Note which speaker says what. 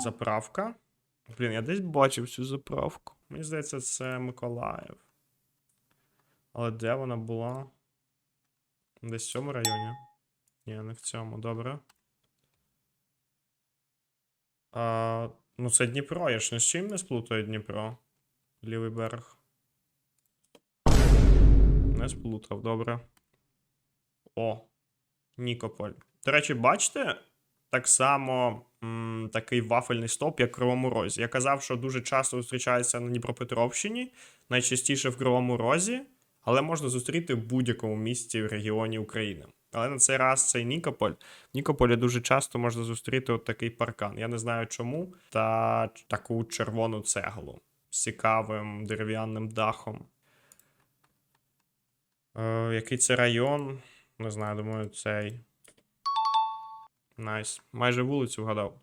Speaker 1: Заправка. Блін, я десь бачив цю заправку. Мені здається, це Миколаїв. Але де вона була? Десь в цьому районі? Ні, не в цьому, добре. А, ну, це Дніпро, я ж ні з чим не сплутаю Дніпро. Лівий берег. Не сплутав, добре. О, Нікополь. До речі, бачите, так само м, такий вафельний стовп, як в Кривому Розі. Я казав, що дуже часто зустрічається на Дніпропетровщині, найчастіше в Кривому Розі, але можна зустріти в будь-якому місті в регіоні України. Але на цей раз цей Нікополь. В Нікополі дуже часто можна зустріти от такий паркан. Я не знаю чому, та таку червону цеглу з цікавим дерев'яним дахом. Е, який це район? Не знаю, думаю, цей. Найс. Майже вулицю вгадав.